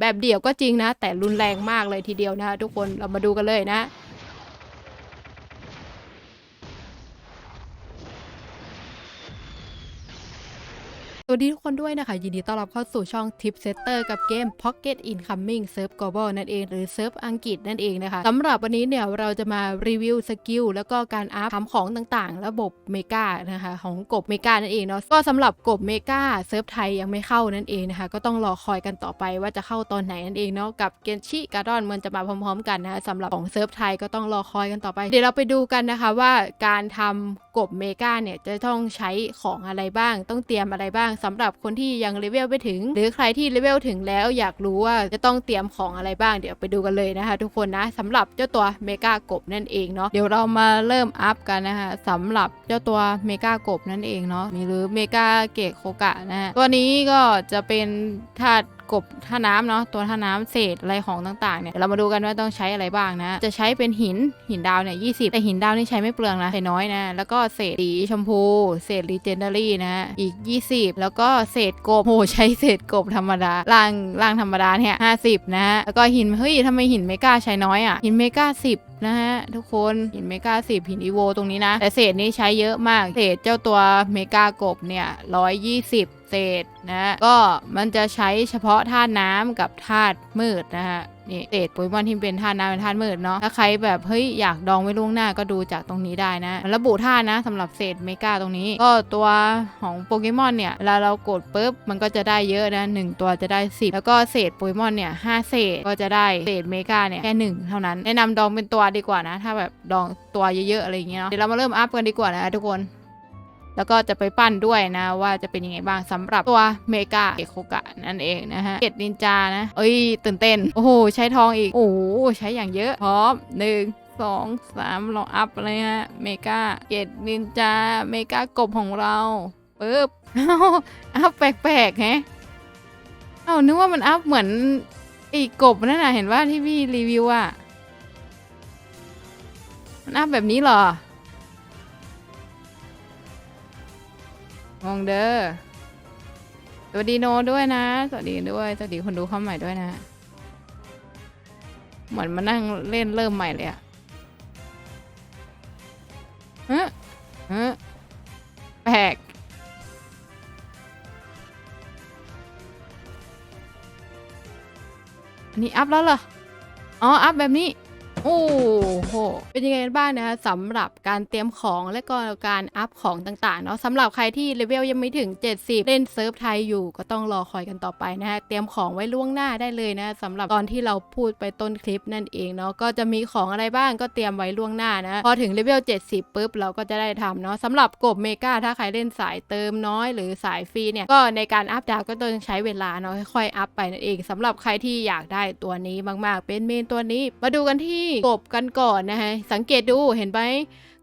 แบบเดี่ยวก็จริงนะ แต่รุนแรงมากเลยทีเดียวนะทุกคนเรามาดูกันเลยนะ สวัสดีทุกคนด้วยนะคะ ยินดีต้อนรับเข้าสู่ช่อง Tip Setter กับเกม Pocket Incoming Surf Global นั่นเอง หรือ Surf อังกฤษนั่นเองนะคะสำหรับวันนี้เนี่ยเราจะมารีวิวสกิลแล้วก็การอัพทำของต่างๆ ระบบเมกานะคะของกบเมกานั่นเองเนาะก็สำหรับกบเมกาเซิร์ฟไทยยังไม่เข้านั่นเองนะคะ ก็ต้องรอคอยกันต่อไปว่าจะเข้าตอนไหนนั่นเองเนาะกับเกนชิการ์ดอนมันจะมาพร้อม ๆ กันนะคะสำหรับของเซิร์ฟไทยก็ต้องรอคอยกันต่อไป เดี๋ยวเราไปดูกันนะคะว่าการทำกบเมกาเนี่ยจะต้องใช้ของอะไรบ้าง ต้องเตรียมอะไรบ้างสำหรับคนที่ยังเลเวลไม่ถึง หรือใครที่เลเวลถึงแล้วอยากรู้ว่าจะต้องเตรียมของอะไรบ้างเดี๋ยวไปดูกันเลยนะคะ ทุกคนนะสำหรับเจ้าตัวเมกากบนั่นเองเนาะเดี๋ยวเรามาเริ่มอัพกันนะคะสำหรับเจ้าตัวเมกากบนั่นเองเนาะมีหรือเมกาเกะโคกะนะฮะตัวนี้ก็จะเป็นธาตุ กบท่าน้ำเนาะตัวท่าน้ำเศษอะไรของต่างๆเนี่ยเรามาดูกันว่าต้องใช้อะไรบ้างนะ จะใช้เป็นหินหินดาวเนี่ยยีแต่หินดาวนี่ใช้ไม่เปลืองนะใช้น้อยนะ แล้วก็เศษสีชมพู เศษรีเจนเดารี่นะอีก 20 แล้วก็เศษกบโอ้โหใช้เศษกบธรรมดาล่างล่างธรรมดาเนี่ย50นะฮะแล้วก็หินเฮ้ยทำไมหินเมกาใช้น้อยอะหินเมกา10นะฮะทุกคนหินเมกา10หินอีโวตรงนี้นะ แต่เศษนี้ใช้เยอะมาก เศษเจ้าตัวเมกากบเนี่ย120 เศษนะก็มันจะใช้เฉพาะธาตุน้ำกับธาตุมืดนะฮะนี่เศษโปเกมอนที่เป็นธาตุน้ำเป็นธาตุมืดเนาะถ้าใครแบบเฮ้ยอยากดองไว้ล่วงหน้าก็ดูจากตรงนี้ได้นะ ระบุธาตุนะสำหรับเศษเมกาตรงนี้ ก็ตัวของโปเกมอนเนี่ยเวลาเรากดปุ๊บมันก็จะได้เยอะนะหนึ่งตัวจะได้ 10 แล้วก็เศษโปเกมอนเนี่ยห้าเศษก็จะได้เศษเมกาเนี่ยแค่หนึ่งเท่านั้นแนะนำดองเป็นตัวดีกว่านะ ถ้าแบบดองตัวเยอะๆอะไรอย่างเงี้ยเนาะเดี๋ยวเรามาเริ่มอัพกันดีกว่านะทุกคน แล้วก็จะไปปั้นด้วยนะว่าจะเป็นยังไงบ้างสำหรับตัวเมกาเอโคกะนั่นเองนะฮะเกตนินจานะเอ้ยตื่นเต้น โอ้โห ใช้ทองอีก โอ้โห ใช้อย่างเยอะ พร้อมหนึ่งสองสามเราอัพเลยฮะ เมกาเกตนินจา เมกากบของเราปึ๊บเอาอัพแปลกๆแฮะเอานึกว่ามันอัพเหมือนอีกกบนั่นน่ะเห็นว่าที่พี่รีวิวอะมันอัพแบบนี้เหรอ มองเด้อสวัสดีโนด้วยนะ สวัสดีด้วยสวัสดีคนดูเข้าใหม่ด้วยนะ เหมือนมานั่งเล่นเริ่มใหม่เลยอะฮะฮะแปลกอันนี้อัพแล้วเหรอ อ๋อ อัพแบบนี้ โอ้โห เป็นยังไงกันบ้างนะคะสำหรับการเตรียมของและก็การอัพของต่างๆเนาะสำหรับใครที่เลเวลยังไม่ถึง 70 เล่นเซิร์ฟไทยอยู่ก็ต้องรอคอยกันต่อไปนะฮะเตรียมของไว้ล่วงหน้าได้เลยนะสำหรับตอนที่เราพูดไปต้นคลิปนั่นเองเนาะก็จะมีของอะไรบ้างก็เตรียมไว้ล่วงหน้านะพอถึงเลเวล70ปุ๊บเราก็จะได้ทำเนาะสำหรับกบเมกาถ้าใครเล่นสายเติมน้อยหรือสายฟรีเนี่ยก็ในการอัพดาวก็ต้องใช้เวลาเนาะค่อยๆอัพไปนั่นเองสำหรับใครที่อยากได้ตัวนี้มากๆ เป็นเมนตัวนี้ มาดูกันที่กบกันก่อนนะฮะสังเกตดูเห็นไหม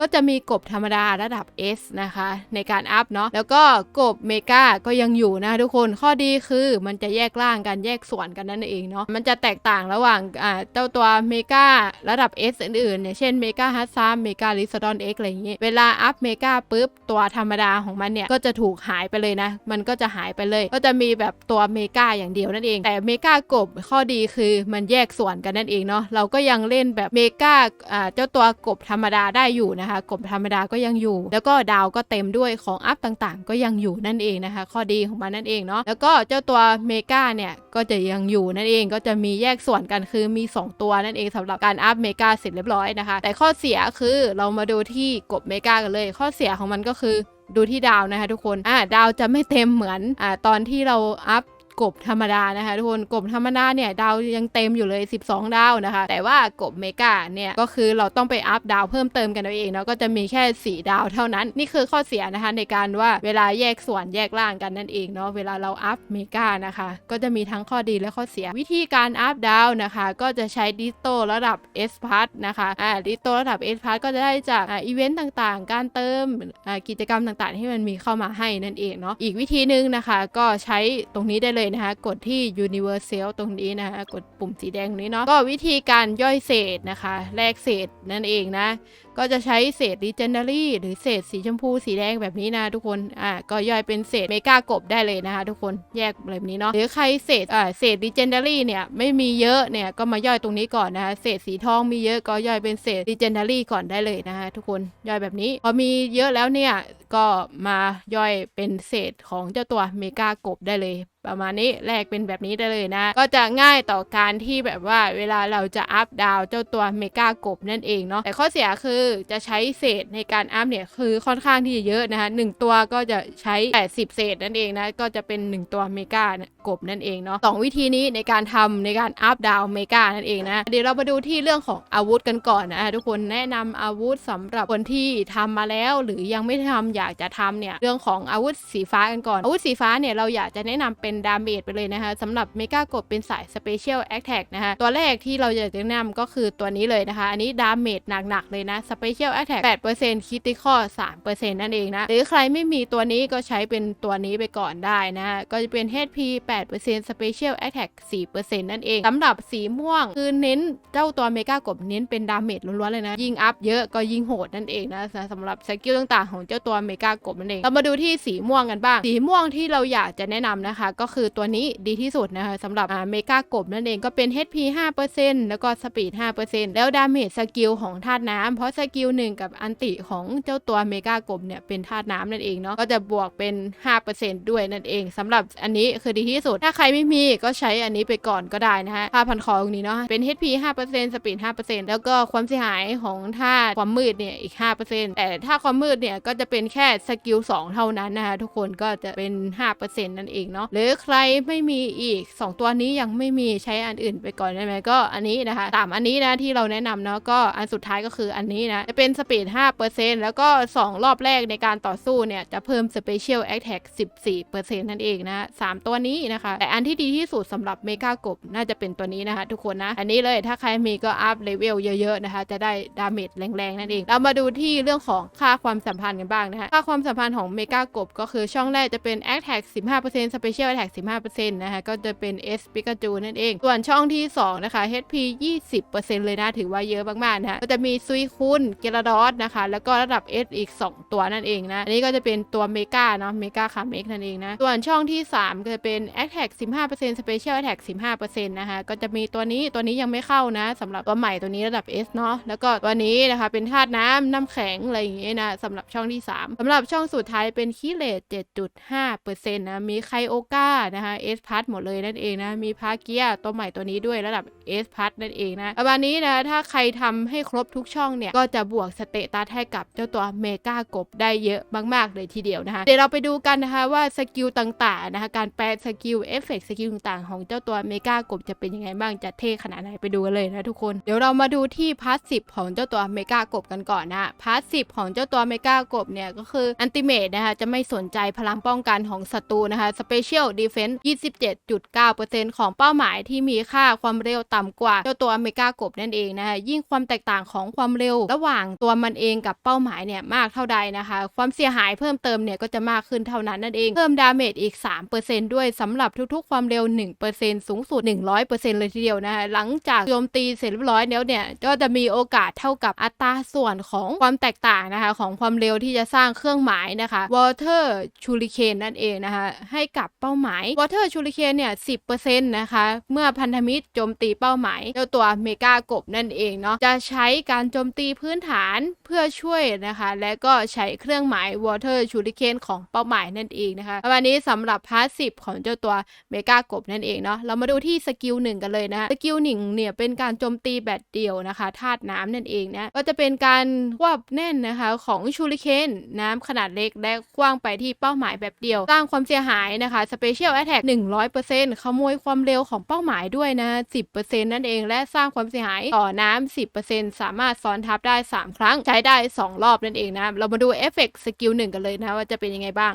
ก็จะมีกบธรรมดาระดับ S นะคะ ในการอัพเนาะแล้วก็กบเมกาก็ยังอยู่นะทุกคนข้อดีคือมันจะแยกร่างกันแยกส่วนกันนั่นเองเนาะมันจะแตกต่างระหว่างอ่าเจ้าตัวเมการะดับ S อื่นๆเนี่ยเช่นเมกาฮัตซามเมกาลิซดอนเอ็กอะไรอย่างเงี้ยเวลาอัพเมกาปุ๊บตัวธรรมดาของมันเนี่ยก็จะถูกหายไปเลยนะ มันก็จะหายไปเลย ก็จะมีแบบตัวเมกาอย่างเดียวนั่นเอง แต่เมกากบข้อดีคือมันแยกส่วนกันนั่นเองเนาะเราก็ยังเล่นแบบเมกาอ่าเจ้าตัวกบธรรมดาได้อยู่นะคะกบธรรมดาก็ยังอยู่ แล้วก็ดาวก็เต็มด้วยของอัพต่างๆ ก็ยังอยู่นั่นเองนะคะ ข้อดีของมันนั่นเองเนาะแล้วก็เจ้าตัวเมกาเนี่ยก็จะยังอยู่นั่นเองก็จะมีแยกส่วนกันคือมี 2 ตัวนั่นเองสำหรับการอัพเมกาเสร็จเรียบร้อยนะคะ แต่ข้อเสียคือเรามาดูที่กบเมกากันเลย ข้อเสียของมันก็คือดูที่ดาวนะคะทุกคนอ่าดาวจะไม่เต็มเหมือนอ่าตอนที่เราอัพ กบธรรมดานะคะทุกคนกบธรรมดาเนี่ยดาวยังเต็มอยู่เลย 12 ดาวนะคะ แต่ว่ากบเมกาเนี่ยก็คือเราต้องไปอัพดาวเพิ่มเติมกันเอาเองเนาะก็จะมีแค่ 4 ดาวเท่านั้น นี่คือข้อเสียนะคะในการว่าเวลาแยกส่วนแยกล่างกันนั่นเองเนาะเวลาเราอัพเมกานะคะ ก็จะมีทั้งข้อดีและข้อเสีย วิธีการอัพดาวนะคะ ก็จะใช้ดิสโตระดับ S พัทนะคะอ่าดิสโตระดับ S พัทก็จะได้จากอ่าอีเวนต์ต่างๆ การเติมอ่ากิจกรรมต่างๆ ที่มันมีเข้ามาให้นั่นเองเนาะอีกวิธีหนึ่งนะคะ ก็ใช้ตรงนี้ได้เลยนะคะ กดที่ universal ตรงนี้นะคะ กดปุ่มสีแดงนี้เนาะ ก็วิธีการย่อยเศษนะคะ แลกเศษนั่นเองนะ ก็จะใช้เศษ legendary หรือเศษสีชมพูสีแดงแบบนี้นะทุกคน อ่า ก็ย่อยเป็นเศษเมกากบได้เลยนะคะทุกคน แยกแบบนี้เนาะ หรือใครเศษ อ่า เศษ legendary เนี่ย ไม่มีเยอะเนี่ย ก็มาย่อยตรงนี้ก่อนนะคะ เศษสีทองมีเยอะก็ย่อยเป็นเศษ legendary ก่อนได้เลยนะคะทุกคน ย่อยแบบนี้ พอมีเยอะแล้วเนี่ย ก็มาย่อยเป็นเศษของเจ้าตัวเมกากบได้เลยประมาณนี้แลกเป็นแบบนี้ได้เลยนะ ก็จะง่ายต่อการที่แบบว่าเวลาเราจะอัพดาวเจ้าตัวเมกากบนั่นเองเนาะแต่ข้อเสียคือจะใช้เศษในการอัพเนี่ยคือค่อนข้างที่จะเยอะนะคะหนึ่งตัวก็จะใช้ 80 เศษนั่นเองนะก็จะเป็น 1 ตัวเมกากบนั่นเองเนาะสองวิธีนี้ในการทำในการอัพดาวเมกานั่นเองนะเดี๋ยวเรามาดูที่เรื่องของอาวุธกันก่อนนะทุกคนแนะนำอาวุธสำหรับคนที่ทำมาแล้ว หรือยังไม่ทำอยากจะทำเนี่ยเรื่องของอาวุธสีฟ้ากันก่อนอาวุธสีฟ้าเนี่ยเราอยากจะแนะนำเป็นดาเมจไปเลยนะคะสำหรับเมกากบเป็นสาย Special Attack นะคะตัวแรกที่เราจะแนะนำก็คือตัวนี้เลยนะคะ อันนี้ดาเมจหนักๆเลยนะ Special Attack 8% Critical 3%นั่นเองนะ หรือใครไม่มีตัวนี้ก็ใช้เป็นตัวนี้ไปก่อนได้นะก็จะเป็น HP 8% Special Attack 4%นั่นเองสำหรับสีม่วงคือเน้นเจ้าตัวเมกากบเน้นเป็นดาเมจล้วนๆเลยนะ ยิงอัพเยอะก็ยิงโหดนั่นเองนะสำหรับสกิลต่างๆของเจ้าตัวเมกากบนั่นเองเรามาดูที่สีม่วงกันบ้าง สีม่วงที่เราอยากจะแนะนำนะคะก็คือตัวนี้ดีที่สุดนะคะสำหรับเมกากบนั่นเองก็เป็น HP 5%แล้วก็สปีด 5%แล้วดาเมจสกิลของธาตุน้ำเพราะสกิลหนึ่งกับอันติของเจ้าตัวเมกากบเนี่ยเป็นธาตุน้ำนั่นเองเนาะก็จะบวกเป็น 5%ด้วยนั่นเองสำหรับอันนี้คือดีที่สุด ถ้าใครไม่มีก็ใช้อันนี้ไปก่อนก็ได้นะฮะผ้าพันคอตรงนี้เนาะเป็น HP 5%สปีด 5%แล้วก็ความเสียหายของธาตุความมืดเนี่ยอีก 5%แต่ถ้าความมืดเนี่ยก็จะเป็นแค่สกิล2เท่านั้นนะคะทุกคนก็จะเป็น 5%นั่นเองเนาะหรือือใครไม่มีอีก 2 ตัวนี้ยังไม่มีใช้อันอื่นไปก่อนได้ไหมก็อันนี้นะคะสามอันนี้นะที่เราแนะนำเนาะก็อันสุดท้ายก็คืออันนี้นะจะเป็นสปีด 5%แล้วก็ 2 รอบแรกในการต่อสู้เนี่ยจะเพิ่ม Special Attack 14%นั่นเองนะสามตัวนี้นะคะ แต่อันที่ดีที่สุดสำหรับเมกากบน่าจะเป็นตัวนี้นะคะทุกคนนะ อันนี้เลยถ้าใครมีก็อัพเลเวลเยอะๆนะคะ จะได้ดาเมจแรงๆ นั่นเอง เรามาดูที่เรื่องของค่าความสัมพันธ์กันบ้างนะคะค่าความสัมพันธ์ของเมกากบก็คือช่องแรกจะเป็น Attack 15% Special Attack 15%นะคะก็จะเป็น S Pikachu นั่นเอง ส่วนช่องที่ 2 นะคะ HP 20%เลยนะ ถือว่าเยอะมากๆนะคะก็จะมีซุยคุนเกลาดอสนะคะ แล้วก็ระดับ S อีก 2 ตัวนั่นเองนะ อันนี้ก็จะเป็นตัวเมกาเนาะเมกาคาเมกนั่นเองนะ ส่วนช่องที่ 3 ก็จะเป็น Attack 15% Special Attack 15%นะคะก็จะมีตัวนี้ตัวนี้ยังไม่เข้านะสำหรับตัวใหม่ตัวนี้ระดับ S เนาะแล้วก็ตัวนี้นะคะเป็นธาตุน้ำน้ำแข็งอะไรอย่างเงี้ยนะสำหรับช่องที่ 3สำหรับช่องสุดท้ายเป็นคิเลต7.5%นะมีไคโอกานะคะ S พัทหมดเลยนั่นเองนะ มีพาเกียตัวใหม่ตัวนี้ด้วยระดับ S พัทนั่นเองนะประมาณนี้นะถ้าใครทำให้ครบทุกช่องเนี่ย ก็จะบวกสเตตัสให้กับเจ้าตัวเมกากบได้เยอะมาก ๆ เลยทีเดียวนะคะ เดี๋ยวเราไปดูกันนะคะว่าสกิลต่างๆนะคะการแปลสกิลเอฟเฟกต์สกิลต่างๆ ของเจ้าตัวเมกากบจะเป็นยังไงบ้างจะเท่ขนาดไหนไปดูกันเลยนะทุกคนเดี๋ยวเรามาดูที่พาสซีฟของเจ้าตัวเมกากบกันก่อนนะพาสซีฟของเจ้าตัวเมกากบเนี่ยก็คืออันติเมตนะคะจะไม่สนใจพลังป้องกันของศัตรูนะคะสเปเชียลดีเฟนส์27.9%ของเป้าหมายที่มีค่าความเร็วต่ำกว่าเจ้าตัวอเมริกากบนั่นเองนะคะยิ่งความแตกต่างของความเร็ว ระหว่างตัวมันเองกับเป้าหมายเนี่ยมากเท่าใดนะคะ ความเสียหายเพิ่มเติมเนี่ยก็จะมากขึ้นเท่านั้นนั่นเองเพิ่มดาเมจอีก 3%ด้วยสำหรับทุกๆ ความเร็ว 1%สูงสุด 100%เลยทีเดียวนะคะหลังจากโจมตีเสร็จเรียบร้อยแล้วเนี่ยก็จะมีโอกาสเท่ากับอัตราส่วนของความแตกต่างนะคะของความเร็วที่จะสร้างเครื่องหมายนะคะ Water Shuriken นั่นเองนะคะให้กับเป้าหมาย Water Shuriken เนี่ย10%นะคะ เมื่อพันธมิตรโจมตีเป้าหมายเจ้าตัวเมกากบนั่นเองเนาะจะใช้การโจมตีพื้นฐานเพื่อช่วยนะคะ และก็ใช้เครื่องหมาย Water Shuriken ของเป้าหมายนั่นเองนะคะประมาณนี้สำหรับพาสซีฟของเจ้าตัวเมกากบนั่นเองเนาะเรามาดูที่สกิลหนึ่งกันเลยนะสกิลหนึ่งเนี่ยเป็นการโจมตีแบบเดียวนะคะธาตุน้ำนั่นเองนะก็จะเป็นการควบแน่นนะคะของชูริเคนน้ำขนาดเล็กและคว้างไปที่เป้าหมายแบบเดียว สร้างความเสียหายนะคะสเป Special Attack 100%ขโมยความเร็วของเป้าหมายด้วยนะ 10%นั่นเองและสร้างความเสียหายต่อน้ำ 10%สามารถซ้อนทับได้ 3 ครั้ง ใช้ได้ 2 รอบนั่นเองนะ เรามาดูเอฟเฟกต์สกิลหนึ่งกันเลยนะว่าจะเป็นยังไงบ้าง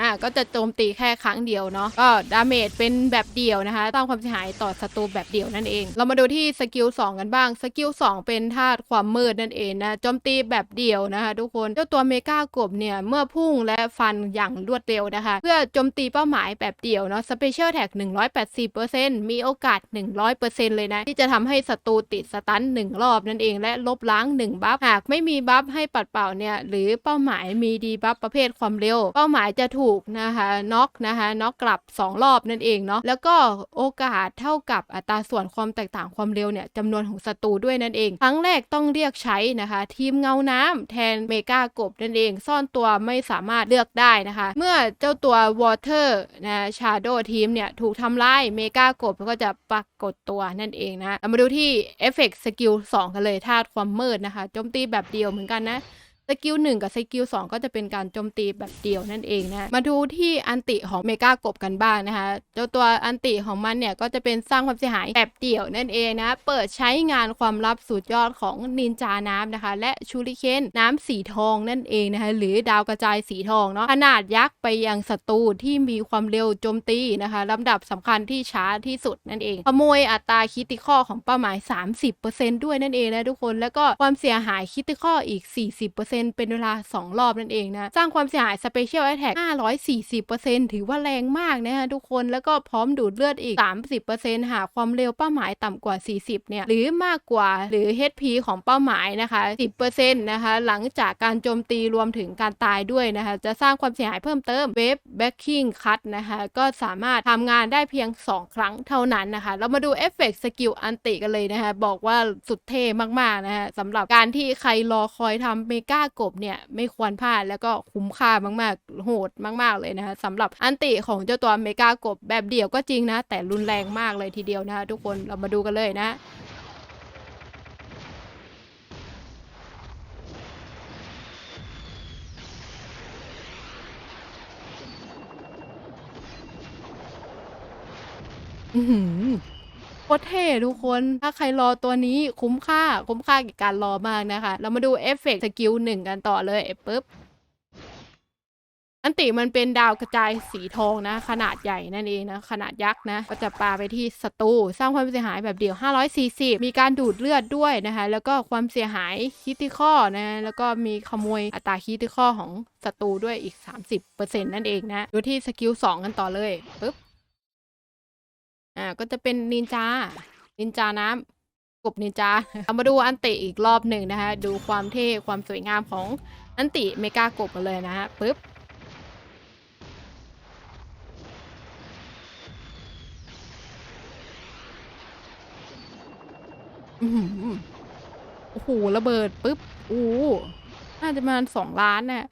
อะก็จะโจมตีแค่ครั้งเดียวเนาะก็ดาเมจเป็นแบบเดียวนะคะสร้างความเสียหายต่อศัตรูแบบเดียวนั่นเอง เรามาดูที่สกิล2กันบ้างสกิล2เป็นธาตุความมืดนั่นเองนะโจมตีแบบเดียวนะคะทุกคนเจ้าตัวเมกากบเนี่ยเมื่อพุ่งและฟันอย่างรวดเร็วนะคะ เพื่อโจมตีเป้าหมายแบบเดียวเนาะสเปเชียลแท็ก180%มีโอกาส 100%เลยนะที่จะทำให้ศัตรูติดสตันหนึ่งรอบนั่นเองและลบล้าง1บัฟหากไม่มีบัฟให้ปัดเป่าเนี่ยหรือเป้าหมายมีดีบัฟประเภทความเร็ว เป้าหมายจะถูกนะคะน็อกนะคะน็อกกลับ 2 รอบนั่นเองเนาะแล้วก็โอกาสเท่ากับอัตราส่วนความแตกต่างความเร็วเนี่ยจำนวนของศัตรูด้วยนั่นเอง ครั้งแรกต้องเรียกใช้นะคะ ทีมเงาน้ำแทนเมกากบนั่นเอง ซ่อนตัวไม่สามารถเลือกได้นะคะ เมื่อเจ้าตัววอเตอร์นะชาโดทีมเนี่ยถูกทำลายเมกากบก็จะปรากฏตัวนั่นเองนะเรามาดูที่เอฟเฟกต์สกิล2กันเลยธาตุความมืดนะคะโจมตีแบบเดียวเหมือนกันนะ สกิลหนึ่งกับสกิลสองก็จะเป็นการโจมตีแบบเดียวนั่นเองนะมาดูที่อันติของเมกากบกันบ้างนะคะเจ้าตัวอันติของมันเนี่ยก็จะเป็นสร้างความเสียหายแบบเดี่ยวนั่นเองนะ เปิดใช้งานความลับสุดยอดของนินจาน้ำนะคะ และชูริเคนน้ำสีทองนั่นเองนะคะหรือดาวกระจายสีทองเนาะขนาดยักษ์ไปยังศัตรูที่มีความเร็วโจมตีนะคะลำดับสำคัญที่ช้าที่สุดนั่นเองขโมยอัตราคิติคอของเป้าหมาย 30%ด้วยนั่นเองนะทุกคนแล้วก็ความเสียหายคิติคออีก 40%เป็นเวลา 2 รอบนั่นเองนะ สร้างความเสียหาย Special Attack 540%ถือว่าแรงมากนะฮะทุกคนแล้วก็พร้อมดูดเลือดอีก 30%หากความเร็วเป้าหมายต่ำกว่า 40 เนี่ย หรือมากกว่าหรือ HP ของเป้าหมายนะคะ 10%นะคะ หลังจากการโจมตีรวมถึงการตายด้วยนะคะ จะสร้างความเสียหายเพิ่มเติมเวฟแบ็คคิงคัตนะคะ ก็สามารถทำงานได้เพียง 2 ครั้งเท่านั้นนะคะ เรามาดูเอฟเฟกต์สกิลอันติกันเลยนะคะ บอกว่าสุดเท่มากๆนะคะสำหรับการที่ใครรอคอยทำเมกากบเนี่ยไม่ควรพลาดแล้วก็คุ้มค่ามากๆ โหดมาก ๆเลยนะคะสำหรับอันติของเจ้าตัวเมกากบแบบเดี่ยวก็จริงนะ แต่รุนแรงมากเลยทีเดียวนะคะทุกคนเรามาดูกันเลยนะอือหือ คตรเท่ทุกคน ถ้าใครรอตัวนี้คุ้มค่า คุ้มค่ากับการรอมากนะคะ เรามาดูเอฟเฟกต์สกิลหนึ่งกันต่อเลยเอปึ๊บ อันติมันเป็นดาวกระจายสีทองนะ ขนาดใหญ่นั่นเองนะ ขนาดยักษ์นะ ก็จะปาไปที่ศัตรูสร้างความเสียหายแบบเดียว 540 มีการดูดเลือดด้วยนะคะ แล้วก็ความเสียหายคิติคอนะ แล้วก็มีขโมยอัตราคิติคอของศัตรูด้วยอีก 30%นั่นเองนะ ดูที่สกิล2กันต่อเลยปึ๊บ อ่าก็จะเป็นนินจา นินจาน้ำกบนินจาเอามาดูอันติอีกรอบหนึ่งนะคะ ดูความเท่ความสวยงามของอันติเมกากบกันเลยนะฮะปึ๊บอือหือโอ้โหระเบิดปุ๊บโอ้น่าจะประมาณสองล้านน่ะ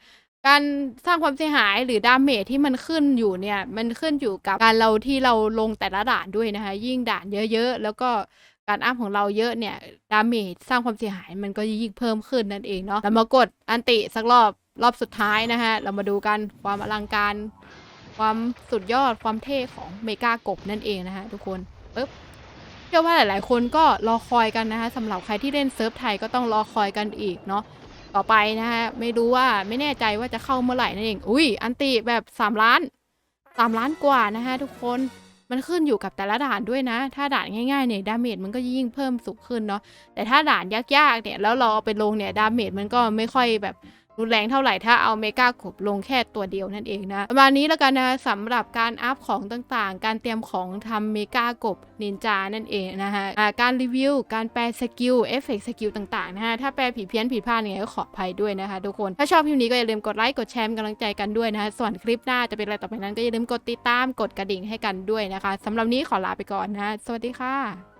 การสร้างความเสียหายหรือดาเมจที่มันขึ้นอยู่เนี่ย มันขึ้นอยู่กับการเราที่เราลงแต่ละด่านด้วยนะคะ ยิ่งด่านเยอะๆ แล้วก็การอัพของเราเยอะเนี่ย ดาเมจสร้างความเสียหายมันก็ยิ่งเพิ่มขึ้นนั่นเองเนาะเรามากดอันติสักรอบรอบสุดท้ายนะฮะเรามาดูกันความอลังการ ความสุดยอดความเท่ของเมกากบนั่นเองนะคะทุกคนปึ๊บเชื่อว่าหลาย ๆ คนก็รอคอยกันนะคะสำหรับใครที่เล่นเซิร์ฟไทยก็ต้องรอคอยกันอีกเนาะ ต่อไปนะคะไม่รู้ว่าไม่แน่ใจว่าจะเข้าเมื่อไหร่นั่นเองอุ้ยอันติแบบ3ล้าน3ล้านกว่านะฮะทุกคนมันขึ้นอยู่กับแต่ละด่านด้วยนะ ถ้าด่านง่ายๆเนี่ยดาเมจมันก็ยิ่งเพิ่มสูงขึ้นเนาะแต่ถ้าด่านยากๆเนี่ยแล้วเราเอาไปลงเนี่ยดาเมจมันก็ไม่ค่อยแบบ รุนแรงเท่าไหร่ถ้าเอาเมกากบลงแค่ตัวเดียวนั่นเองนะประมาณนี้แล้วกันนะสำหรับการอัพของต่างๆ การเตรียมของทำเมกากบนินจานั่นเองนะคะอ่าการรีวิว การแปลสกิลเอฟเฟกต์สกิลต่างๆนะฮะถ้าแปลผิดเพี้ยนผิดพลาดยังไงก็ขออภัยด้วยนะคะทุกคนถ้าชอบคลิปนี้ก็อย่าลืมกดไลค์กดแชร์กำลังใจกันด้วยนะคะส่วนคลิปหน้าจะเป็นอะไรต่อไปนั้นก็อย่าลืมกดติดตามกดกระดิ่งให้กันด้วยนะคะสำหรับนี้ขอลาไปก่อนนะ สวัสดีค่ะ